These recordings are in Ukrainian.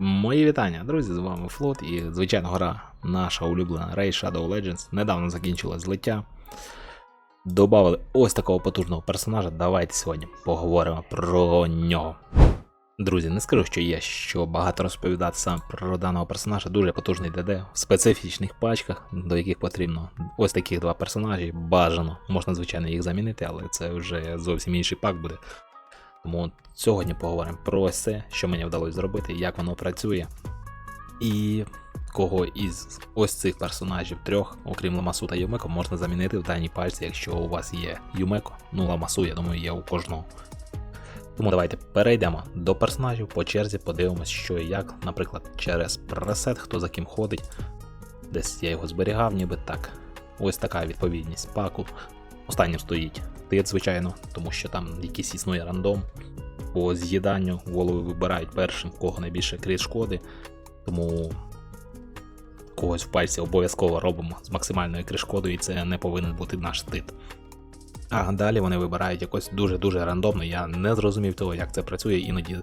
Мої вітання, друзі, з вами Флот і звичайно гра наша улюблена Raid Shadow Legends. Недавно закінчилось злиття. Добавили ось такого потужного персонажа. Давайте сьогодні поговоримо про нього. Друзі, не скажу, що є що багато розповідати саме про даного персонажа. Дуже потужний ДД в специфічних пачках, до яких потрібно ось таких два персонажі. Бажано. Можна, звичайно, їх замінити, але це вже зовсім інший пак буде. Тому сьогодні поговоримо про це, що мені вдалося зробити, як воно працює, і кого із ось цих персонажів трьох, окрім Ламасу та Юмеко, можна замінити в даній пальці, якщо у вас є Юмеко. Ну, Ламасу, я думаю, є у кожного. Тому давайте перейдемо до персонажів по черзі, подивимось, що і як, наприклад, через пресет, хто за ким ходить. Десь я його зберігав, ніби так. Ось така відповідність паку. Останнім стоїть тит, звичайно, тому що там якийсь існує рандом. По з'їданню голови вибирають першим, в кого найбільше крит шкоди. Тому когось в пальці обов'язково робимо з максимальною кришкодою, і це не повинен бути наш тит. А далі вони вибирають якось дуже-дуже рандомно. Я не зрозумів того, як це працює. Іноді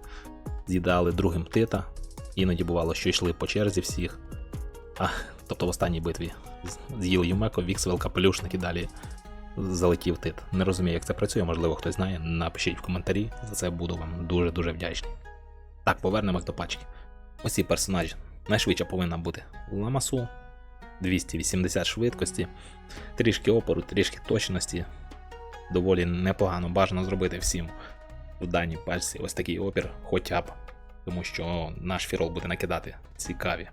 з'їдали другим тита, іноді бувало, що йшли по черзі всіх. А, тобто в останній битві з'їли Юмеко, Віксвел, Капелюшник і далі залетів тит. Не розумію, як це працює, можливо, хтось знає. Напишіть в коментарі, за це буду вам дуже-дуже вдячний. Так, повернемось до пачки. Ось ці персонажі. Найшвидше повинна бути Ламасу, 280 швидкості, трішки опору, трішки точності. Доволі непогано бажано зробити всім в даній пачці ось такий опір, хоча б, тому що наш фірол буде накидати цікаві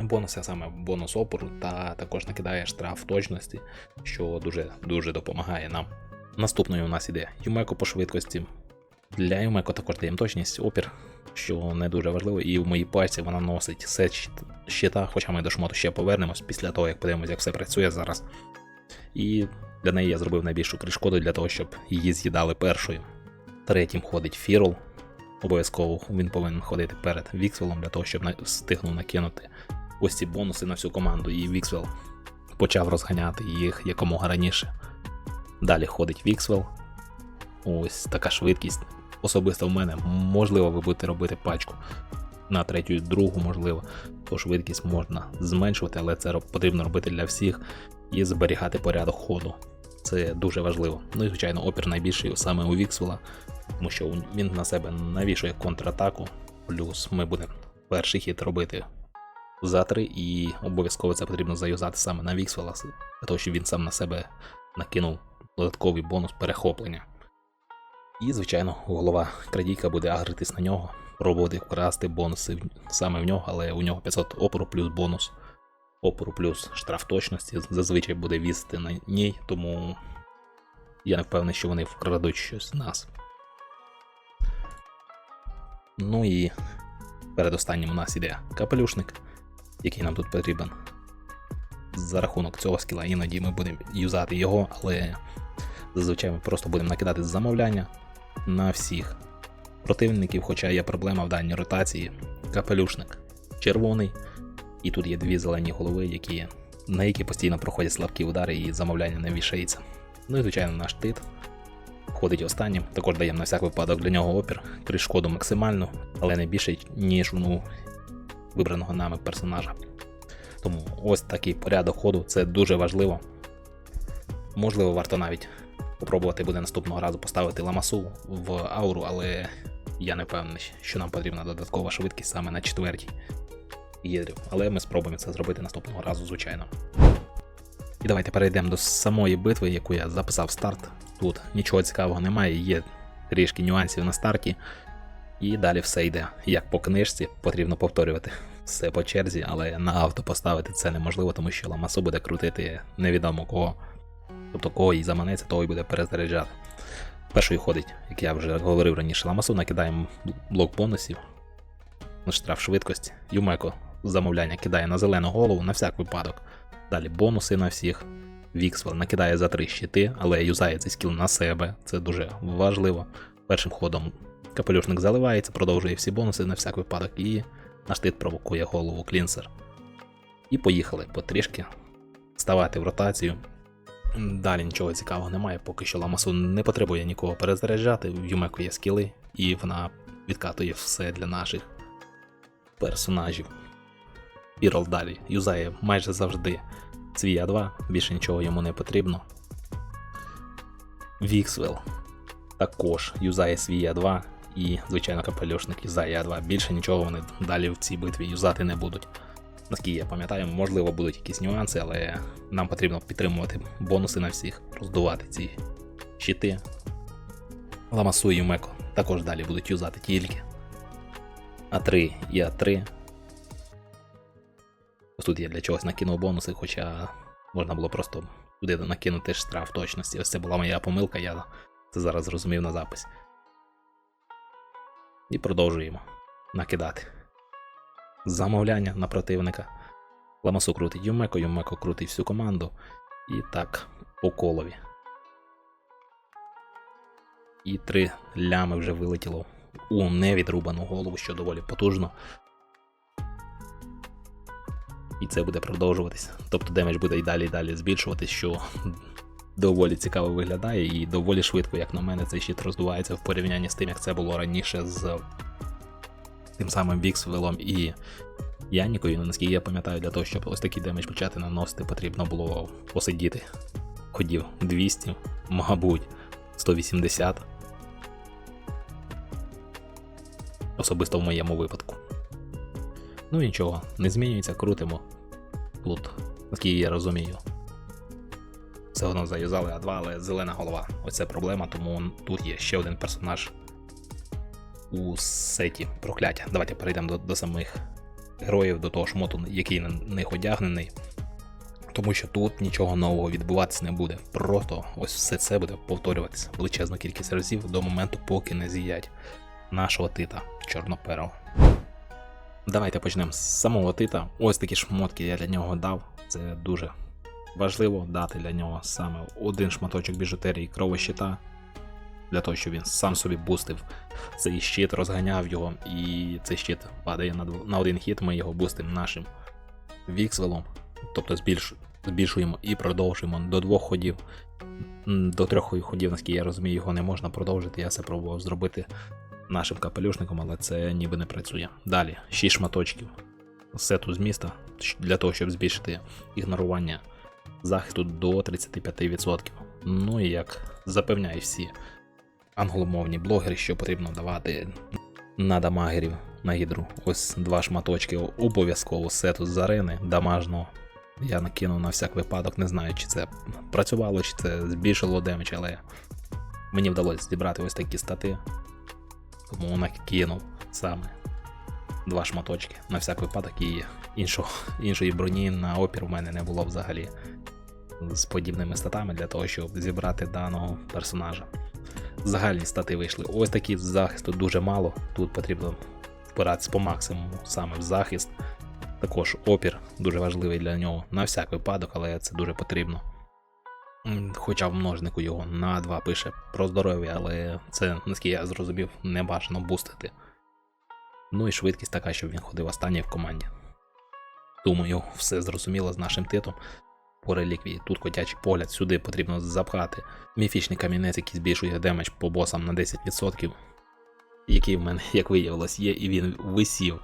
бонуси, а саме бонус опору, та також накидає штраф точності, що дуже дуже допомагає нам. Наступною у нас іде Юмеко по швидкості. Для Юмеко також даємо точність, опір, що не дуже важливо, і в моїй пальці вона носить сет щита, хоча ми до шмоту ще повернемось після того, як подивимося, як все працює зараз. І для неї я зробив найбільшу кришкоду для того, щоб її з'їдали першою. Третім ходить Фірл. Обов'язково він повинен ходити перед Віксвелом для того, щоб встигнув накинути ось ці бонуси на всю команду, і Віксвел почав розганяти їх якомога раніше. Далі ходить Віксвел. Ось така швидкість. Особисто в мене. Можливо, ви будете робити пачку на третю, другу, можливо, то швидкість можна зменшувати, але це потрібно робити для всіх і зберігати порядок ходу. Це дуже важливо. Ну і звичайно, опір найбільший саме у Віксвела, тому що він на себе навішує контратаку. Плюс ми будемо перший хід робити за і обов'язково це потрібно заюзати саме на Віксвела, для того, щоб він сам на себе накинув додатковий бонус перехоплення. І, звичайно, голова крадійка буде агритись на нього, пробувати вкрасти бонуси саме в нього, але у нього 500 опору плюс бонус. Опору плюс штраф точності зазвичай буде вісити на ній, тому я не впевнений, що вони вкрадуть щось з нас. Ну і передостаннім у нас іде капелюшник, який нам тут потрібен. За рахунок цього скіла іноді ми будемо юзати його, але зазвичай ми просто будемо накидати замовляння на всіх противників, хоча є проблема в даній ротації. Капелюшник червоний, і тут є дві зелені голови, які, на які постійно проходять слабкі удари і замовляння не вішається. Ну і звичайно наш тит ходить останнім. Також даємо на всяк випадок для нього опір, кришкоду максимальну, але не більше, ніж у вибраного нами персонажа. Тому ось такий порядок ходу, це дуже важливо. Можливо, варто навіть попробувати буде наступного разу поставити ламасу в ауру, але я не впевнений, що нам потрібна додаткова швидкість саме на четвертій єдрів. Але ми спробуємо це зробити наступного разу, звичайно. І давайте перейдемо до самої битви, яку я записав старт. Тут нічого цікавого немає, є трішки нюансів на старті. І далі все йде. Як по книжці, потрібно повторювати все по черзі, але на авто поставити це неможливо, тому що ламасу буде крутити невідомо кого. Тобто кого їй заманеться, того й буде перезаряджати. Першою ходить, як я вже говорив раніше, ламасу, накидаємо блок бонусів штраф швидкості. Юмеко замовляння кидає на зелену голову на всяк випадок. Далі бонуси на всіх. Віксвел накидає за три щити, але юзає цей скіл на себе. Це дуже важливо. Першим ходом капелюшник заливається, продовжує всі бонуси на всяк випадок, і наш тит провокує голову клінсер. І поїхали потрішки ставати в ротацію. Далі нічого цікавого немає, поки що Ламасу не потребує нікого перезаряджати, в Юмеку є скіли, і вона відкатує все для наших персонажів. Пірл далі юзає майже завжди свій А2, більше нічого йому не потрібно. Віксвел також юзає свій А2 і, звичайно, капелюшник юзає А2. Більше нічого вони далі в цій битві юзати не будуть. Наскільки я пам'ятаю, можливо, будуть якісь нюанси, але нам потрібно підтримувати бонуси на всіх, роздувати ці щити. Ламасу і Юмеко також далі будуть юзати тільки. А3 і А3. Ось тут я для чогось накинув бонуси, хоча можна було просто туди накинути штраф точності. Ось це була моя помилка, я це зараз зрозумів на запис. І продовжуємо накидати. Замовляння на противника. Ламасу крутить Юмеко, Юмеко крутить всю команду. І так, по колові. І три лями вже вилетіло у невідрубану голову, що доволі потужно. І це буде продовжуватись. Тобто демедж буде і далі і далі збільшуватись, що доволі цікаво виглядає і доволі швидко, як на мене, цей щит роздувається в порівнянні з тим, як це було раніше з тим самим Віксвелом і Янікою. Наскільки я пам'ятаю, для того, щоб ось такий демедж почати наносити, потрібно було посидіти ходів 200, мабуть, 180. Особисто в моєму випадку. Ну нічого, не змінюється, крутимо. Тут, наскільки я розумію. Все одно заюзали А2, але зелена голова. Ось це проблема, тому тут є ще один персонаж у сеті прокляття. Давайте перейдемо до, до самих героїв, до того шмоту, який на них одягнений. Тому що тут нічого нового відбуватися не буде. Просто ось все це буде повторюватися величезну кількість разів до моменту, поки не з'їдять нашого тита чорноперого. Давайте почнемо з самого тита. Ось такі шмотки я для нього дав. Це дуже важливо дати для нього саме один шматочок біжутерії кровощита. Для того, щоб він сам собі бустив цей щит, розганяв його, і цей щит падає на, один хід, ми його бустимо нашим віксвелом. Тобто збільшуємо і продовжуємо до двох ходів. До трьох ходів, наскільки я розумію, його не можна продовжити. Я це пробував зробити нашим капелюшником, але це ніби не працює. Далі, 6 шматочків сету з міста для того, щоб збільшити ігнорування захисту до 35%. Ну і як запевняють всі англомовні блогери, що потрібно давати на дамагерів на гідру. Ось два шматочки обов'язково сету з арени дамажного. Я накинув на всяк випадок, не знаю, чи це працювало, чи це збільшило демедж, але мені вдалося зібрати ось такі стати. Тому накинув саме два шматочки на всяк випадок і іншого, іншої броні на опір у мене не було взагалі з подібними статами для того, щоб зібрати даного персонажа. Загальні стати вийшли. Ось такі захисту дуже мало. Тут потрібно впиратися по максимуму саме в захист. Також опір дуже важливий для нього на всяк випадок, але це дуже потрібно. Хоча в множнику його на 2 пише про здоров'я, але це, наскільки я зрозумів, не бажано бустити. Ну і швидкість така, щоб він ходив останній в команді. Думаю, все зрозуміло з нашим титом по реліквії. Тут котячий погляд, сюди потрібно запхати міфічний камінець, який збільшує демедж по босам на 10%, який в мене, як виявилось, є, і він висів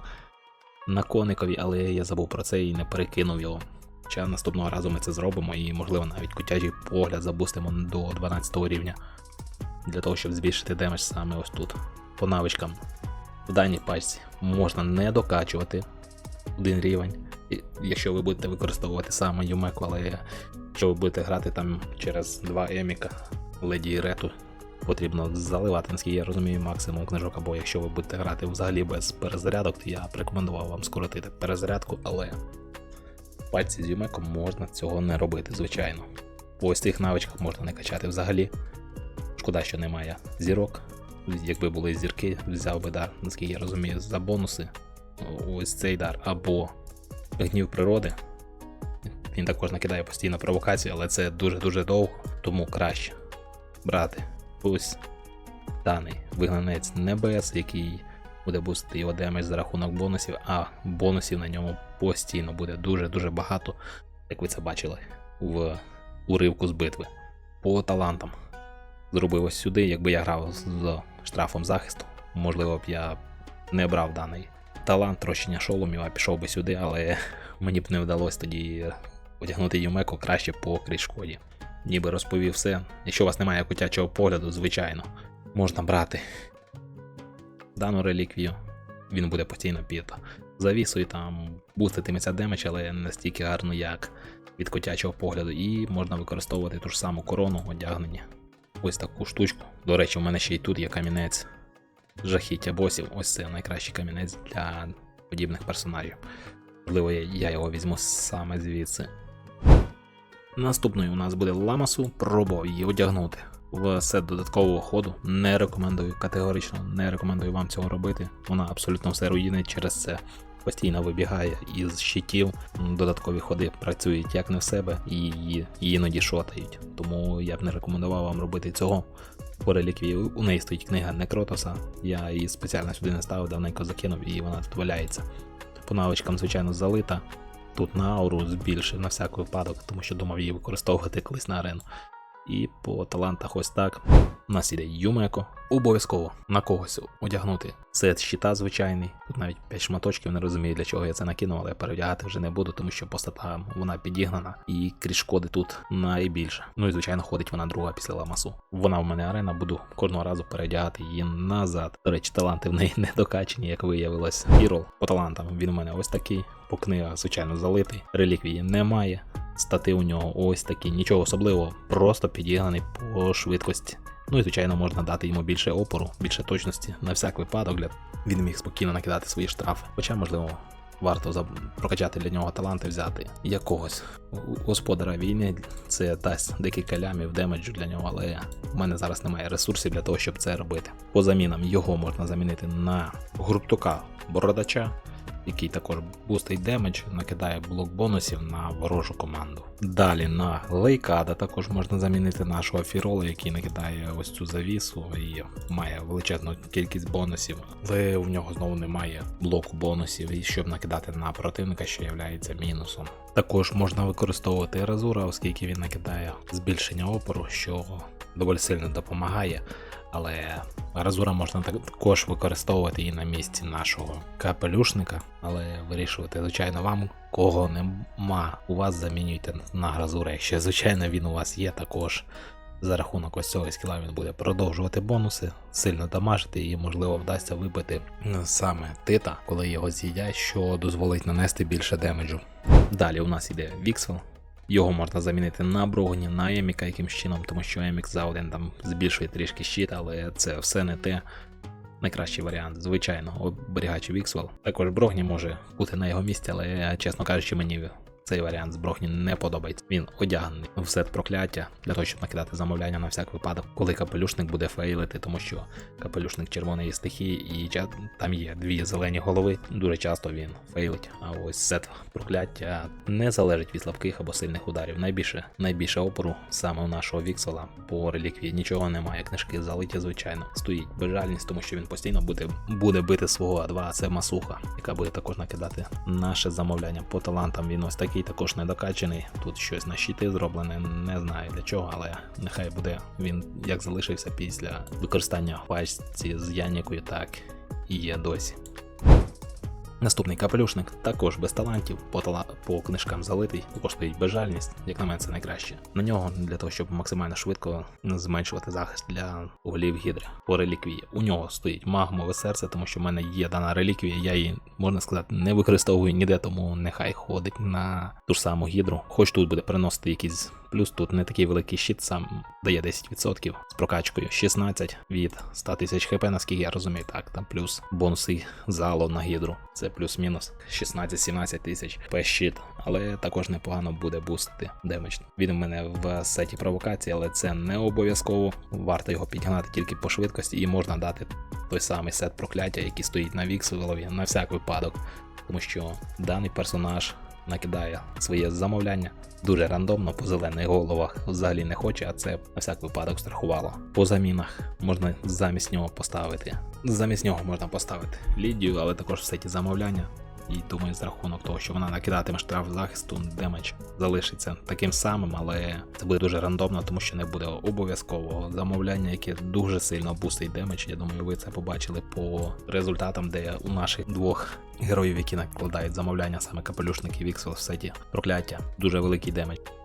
на коникові, але я забув про це і не перекинув його. Хоча наступного разу ми це зробимо і, можливо, навіть котячий погляд забустимо до 12 рівня для того, щоб збільшити демедж саме ось тут. По навичкам в даній пачці можна не докачувати один рівень, якщо ви будете використовувати саме Юмеку, але якщо ви будете грати там через два еміка Леді і Рету, потрібно заливати, наскільки я розумію, максимум книжок, або якщо ви будете грати взагалі без перезарядок, то я б рекомендував вам скоротити перезарядку, але в пальці з Юмеком можна цього не робити, звичайно. По ось цих навичках можна не качати взагалі. Шкода, що немає зірок. Якби були зірки, взяв би дар, наскільки я розумію, за бонуси. Ось цей дар або гнів природи. Він також накидає постійно провокацію, але це дуже-дуже довго, тому краще брати ось даний вигнанець небес, який буде бустити його демедж за рахунок бонусів, а бонусів на ньому постійно буде дуже-дуже багато, як ви це бачили в уривку з битви. По талантам. Зробив ось сюди, якби я грав з штрафом захисту, можливо б я не брав даний талант трощення шоломів, а пішов би сюди, але мені б не вдалося тоді одягнути Юмеко краще по крішкоді. Ніби розповів все. Якщо у вас немає котячого погляду, звичайно, можна брати дану реліквію. Він буде постійно під завісою, там буститиметься демедж, але не стільки гарно, як від котячого погляду. І можна використовувати ту ж саму корону одягнення. Ось таку штучку. До речі, у мене ще й тут є камінець жахіття босів. Ось це найкращий камінець для подібних персонажів. Можливо, я- його візьму саме звідси. Наступною у нас буде Ламасу. Пробував її одягнути в сет додаткового ходу. Не рекомендую категорично, не рекомендую вам цього робити. Вона абсолютно все руїнить через це. Постійно вибігає із щитів, додаткові ходи працюють як не в себе і її іноді шотають. Тому я б не рекомендував вам робити цього. По реліквії у неї стоїть книга Некротоса. Я її спеціально сюди не ставив, давненько закинув і вона тут валяється. По навичкам, звичайно, залита. Тут на ауру збільшив на всякий випадок, тому що думав її використовувати колись на арену. І по талантах ось так. У нас іде Юмеко. Обов'язково на когось одягнути сет щита звичайний. Тут навіть 5 шматочків, не розумію для чого я це накинув, але перевдягати вже не буду, тому що по статам вона підігнана і крізь шкоди тут найбільше. Ну і звичайно ходить вона друга після ламасу. Вона в мене арена, буду кожного разу передягати її назад. До речі, таланти в неї не докачені, як виявилось. Ірол по талантам він у мене ось такий. По книгах, звичайно, залитий. Реліквії немає. Стати у нього ось такі, нічого особливого, просто підігнаний по швидкості. Ну і звичайно можна дати йому більше опору, більше точності на всяк випадок. Для... Він міг спокійно накидати свої штрафи. Хоча, можливо, варто за... прокачати для нього таланти, взяти якогось господара війни. Це дасть декілька лямів демеджу для нього, але в мене зараз немає ресурсів для того, щоб це робити. По замінам його можна замінити на гуртука бородача який також бустить демедж, накидає блок бонусів на ворожу команду. Далі на лейкада також можна замінити нашого фірола, який накидає ось цю завісу і має величезну кількість бонусів, але в нього знову немає блоку бонусів, і щоб накидати на противника, що є мінусом. Також можна використовувати Еразура, оскільки він накидає збільшення опору, що доволі сильно допомагає. Але Разура можна також використовувати і на місці нашого капелюшника, але вирішувати, звичайно, вам кого нема, у вас замінюйте на Гразура. Якщо, звичайно, він у вас є, також за рахунок ось цього скіла він буде продовжувати бонуси, сильно дамажити і, можливо, вдасться вибити саме тита, коли його з'їдять, що дозволить нанести більше демеджу. Далі у нас іде Віксел. Його можна замінити на Брогні, на Еміка якимсь чином, тому що Емік за один там збільшує трішки щит, але це все не те. Найкращий варіант, звичайно, оберігач Віксвел. Також Брогні може бути на його місці, але, чесно кажучи, мені цей варіант з Брохні не подобається. Він одягнений в сет прокляття для того, щоб накидати замовляння на всяк випадок, коли капелюшник буде фейлити, тому що капелюшник червоної стихії, і там є дві зелені голови. Дуже часто він фейлить. А ось сет прокляття не залежить від слабких або сильних ударів. Найбільше найбільше опору саме у нашого Віксела по реліквії нічого немає. Книжки залиті, звичайно. Стоїть безжальність, тому що він постійно буде буде бити свого А2, а це масуха, яка буде також накидати наше замовляння по талантам. Він ось такий також недокачений. Тут щось на щити зроблене, не знаю для чого, але нехай буде він як залишився після використання пачці з Янікою, так і є досі. Наступний капелюшник також без талантів, по тала... по книжкам залитий, також стоїть безжальність, як на мене, це найкраще. На нього для того, щоб максимально швидко зменшувати захист для голів гідри по реліквії. У нього стоїть магмове серце, тому що в мене є дана реліквія, я її, можна сказати, не використовую ніде, тому нехай ходить на ту ж саму гідру. Хоч тут буде приносити якісь плюс, тут не такий великий щит, сам дає 10% з прокачкою 16 від 100 тисяч хп, наскільки я розумію, так, там плюс бонуси залу на гідру. Це плюс-мінус 16-17 тисяч щит, але також непогано буде бустити демедж. Він у мене в сеті провокації, але це не обов'язково. Варто його підігнати тільки по швидкості, і можна дати той самий сет прокляття, який стоїть на вікселові, на всяк випадок, тому що даний персонаж. Накидає своє замовляння дуже рандомно по зелених головах взагалі не хоче, а це на всяк випадок страхувало. По замінах можна замість нього поставити. Замість нього можна поставити Лідію, але також все ті замовляння І думаю, з рахунок того, що вона накидатиме штраф захисту, демедж залишиться таким самим, але це буде дуже рандомно, тому що не буде обов'язкового замовляння, яке дуже сильно бустить демедж. Я думаю, ви це побачили по результатам, де у наших двох героїв, які накладають замовляння, саме капелюшники Віксел в сеті прокляття, дуже великий демедж.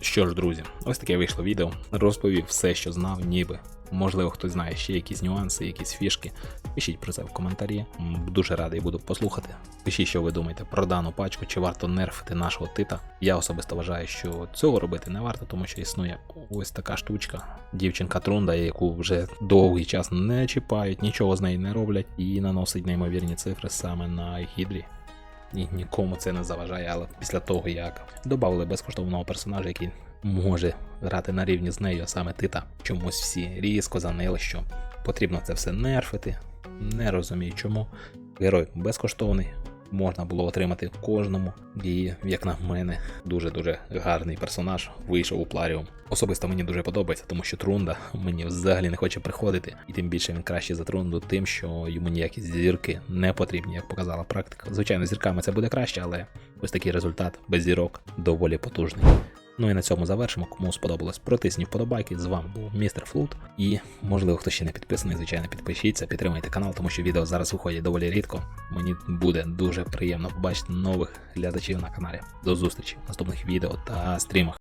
Що ж, друзі, ось таке вийшло відео. Розповів все, що знав, ніби. Можливо, хтось знає ще якісь нюанси, якісь фішки. Пишіть про це в коментарі. Дуже радий буду послухати. Пишіть, що ви думаєте про дану пачку, чи варто нерфити нашого тита. Я особисто вважаю, що цього робити не варто, тому що існує ось така штучка. Дівчинка Трунда, яку вже довгий час не чіпають, нічого з нею не роблять, і наносить неймовірні цифри саме на гідрі. І нікому це не заважає, але після того, як додали безкоштовного персонажа, який може грати на рівні з нею, а саме Тита, чомусь всі різко занили, що потрібно це все нерфити. Не розумію чому. Герой безкоштовний, можна було отримати кожному. І, як на мене, дуже-дуже гарний персонаж вийшов у Пларіум. Особисто мені дуже подобається, тому що Трунда мені взагалі не хоче приходити, і тим більше він краще за Трунду, тим, що йому ніякі зірки не потрібні, як показала практика. Звичайно, зірками це буде краще, але ось такий результат без зірок доволі потужний. Ну і на цьому завершимо. Кому сподобалось, протисніть вподобайки. З вами був містер Флут. І можливо, хто ще не підписаний, звичайно, підпишіться, підтримайте канал, тому що відео зараз виходять доволі рідко. Мені буде дуже приємно побачити нових глядачів на каналі. До зустрічі в наступних відео та стрімах.